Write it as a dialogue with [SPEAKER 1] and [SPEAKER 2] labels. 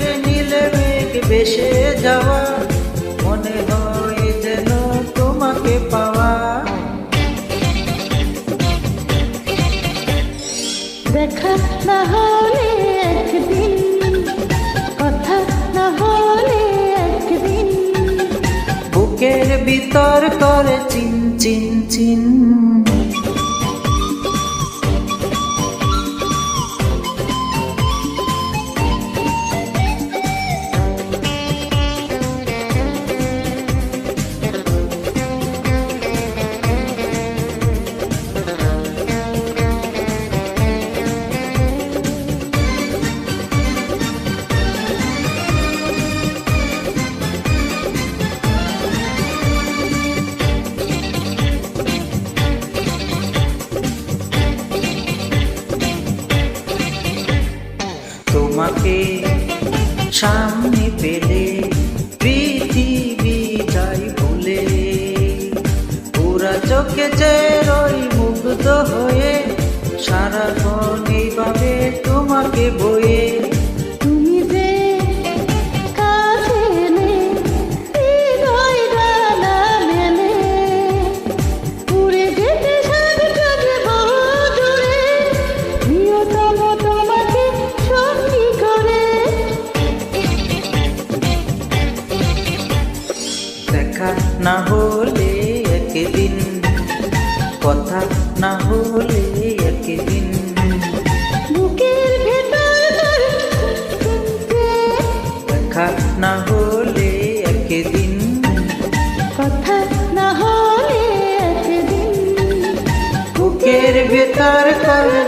[SPEAKER 1] আকাশের নীলে মেঘ ভেসে যাওয়া মনে হয় যেন তোমাকে পাওয়া।
[SPEAKER 2] দেখা না হলে একদিন কথা না হলে একদিন।
[SPEAKER 1] বুকের ভিতর করে চিন চিন চিন। তোমাকে সামনে পেলে পৃথিবী যাই ভুলে পুরা চোখে যে দেখা না হলে একদিন কথা না হলে একদিন।
[SPEAKER 2] বুকের ভেতর তোর
[SPEAKER 1] দেখা না হলে একদিন।
[SPEAKER 2] কথা না হলে একদিন
[SPEAKER 1] বুকের ভেতর করে